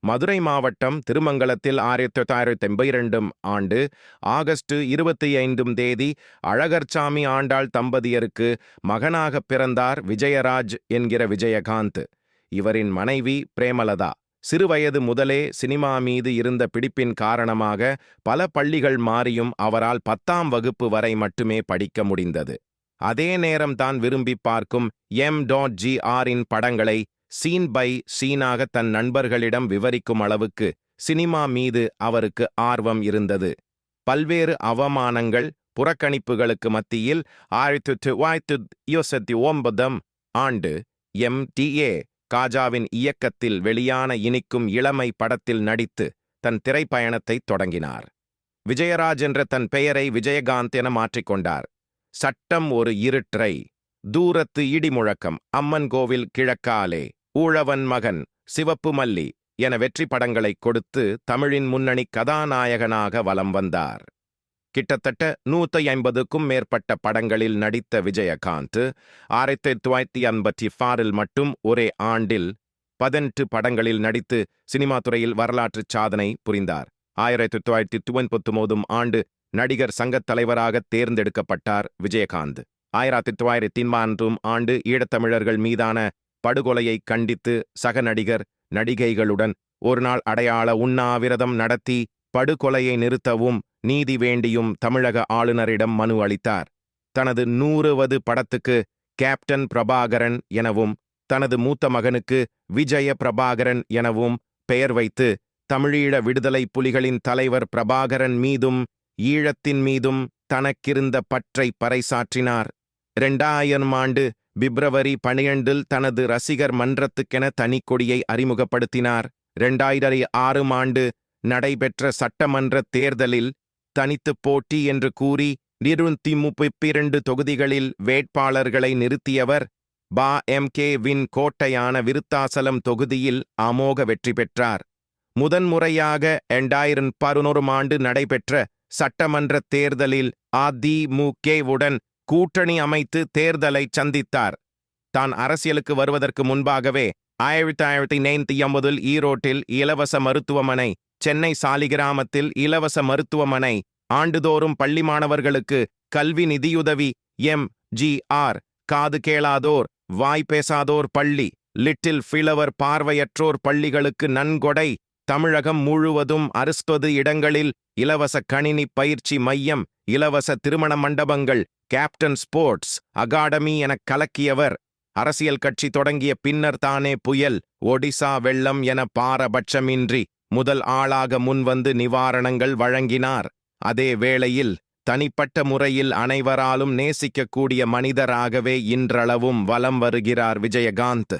மதுரை மாவட்டம் திருமங்கலத்தில் ஆயிரத்தி தொள்ளாயிரத்தி எண்பத்தி இரண்டும் ஆண்டு ஆகஸ்ட் இருபத்தி ஐந்தும் தேதி அழகர்சாமி ஆண்டாள் தம்பதியருக்கு மகனாகப் பிறந்தார் விஜயராஜ் என்கிற விஜயகாந்த். இவரின் மனைவி பிரேமலதா. சிறுவயது முதலே சினிமா மீது இருந்த பிடிப்பின் காரணமாக பல பள்ளிகள் மாறியும் அவரால் பத்தாம் வகுப்பு வரை மட்டுமே படிக்க முடிந்தது. அதே நேரம் தான் விரும்பி பார்க்கும் எம். Dot G. ஆரின் படங்களை சீன் பை சீனாக தன் நண்பர்களிடம் விவரிக்கும் அளவுக்கு சினிமா மீது அவருக்கு ஆர்வம் இருந்தது. பல்வேறு அவமானங்கள் புறக்கணிப்புகளுக்கு மத்தியில் ஆயிரத்தி தொள்ளாயிரத்தி இருபத்தி ஒன்பதாம் ஆண்டு எம். டி. ஏ. காஜாவின் இயக்கத்தில் வெளியான இனிக்கும் இளமை படத்தில் நடித்து தன் திரைப்பயணத்தைத் தொடங்கினார். விஜயராஜ் என்ற தன் பெயரை விஜயகாந்த் என மாற்றிக்கொண்டார் சட்டம் ஒரு இருட்டை தூரத்து இடிமுழக்கம் அம்மன் கோவில் கிழக்காலே ஊழவன் மகன் சிவப்பு மல்லி என வெற்றி படங்களைக் கொடுத்து தமிழின் முன்னணி கதாநாயகனாக வலம் வந்தார். கிட்டத்தட்ட நூற்றி ஐம்பதுக்கும் மேற்பட்ட படங்களில் நடித்த விஜயகாந்த் ஆயிரத்தி தொள்ளாயிரத்தி ஐம்பத்தி ஆறில் மட்டும் ஒரே ஆண்டில் பதினெட்டு படங்களில் நடித்து சினிமா துறையில் வரலாற்று சாதனை புரிந்தார். ஆயிரத்தி தொள்ளாயிரத்தி தொண்ணூத்தொம்போதும் ஆண்டு நடிகர் சங்கத் தலைவராக தேர்ந்தெடுக்கப்பட்டார் விஜயகாந்த். ஆயிரத்தி தொள்ளாயிரத்தி மூன்றும் ஆண்டு ஈழத்தமிழர்கள் மீதான படுகொலையை கண்டித்து சக நடிகர் நடிகைகளுடன் ஒருநாள் அடையாள உண்ணாவிரதம் நடத்தி படுகொலையை நிறுத்தவும் நீதி வேண்டியும் தமிழக ஆளுநரிடம் மனு அளித்தார். தனது நூறுவது படத்துக்கு கேப்டன் பிரபாகரன் எனவும் தனது மூத்த மகனுக்கு விஜய பிரபாகரன் எனவும் பெயர் வைத்து தமிழீழ விடுதலை புலிகளின் தலைவர் பிரபாகரன் மீதும் ஈழத்தின் மீதும் தனக்கிருந்த பற்றை பறைசாற்றினார். இரண்டாயிரம் ஆண்டு பிப்ரவரி பனிரெண்டில் தனது ரசிகர் மன்றத்துக்கென தனிக்கொடியை அறிமுகப்படுத்தினார். இரண்டாயிரத்தி ஆறும் ஆண்டு நடைபெற்ற சட்டமன்ற தேர்தலில் தனித்து போட்டி என்று கூறி இருநூத்தி முப்பத்தி இரண்டு தொகுதிகளில் வேட்பாளர்களை நிறுத்தியவர் பா. எம். கே. வின் கோட்டையான விருத்தாசலம் தொகுதியில் அமோக வெற்றி பெற்றார். முதன்முறையாக இரண்டாயிரம் பதினோரும் ஆண்டு நடைபெற்ற சட்டமன்ற தேர்தலில் அதிமுகவுடன் கூட்டணி அமைத்து தேர்தலை சந்தித்தார். தான் அரசியலுக்கு வருவதற்கு முன்பாகவே ஆயிரத்தி ஆயிரத்தி நைன்த்தி ஐம்பதில் ஈரோட்டில் இலவச மருத்துவமனை சென்னை சாலிகிராமத்தில் இலவச மருத்துவமனை ஆண்டுதோறும் பள்ளி மாணவர்களுக்கு கல்வி நிதியுதவி எம் ஜி ஆர் காது கேளாதோர் வாய் பேசாதோர் பள்ளி லிட்டில் ஃபிளவர் பார்வையற்றோர் பள்ளிகளுக்கு நன்கொடை தமிழகம் முழுவதும் அறுபது இடங்களில் இலவச கணினி பயிற்சி மையம் இலவச திருமண மண்டபங்கள் கேப்டன் ஸ்போர்ட்ஸ் அகாடமி எனக் கலக்கியவர். அரசியல் கட்சி தொடங்கிய பின்னர் தானே புயல் ஒடிசா வெள்ளம் என பாரபட்சமின்றி முதல் ஆளாக முன்வந்து நிவாரணங்கள் வழங்கினார். அதே வேளையில் தனிப்பட்ட முறையில் அனைவராலும் நேசிக்கக்கூடிய மனிதராகவே இன்றளவும் வலம் வருகிறார் விஜயகாந்த்.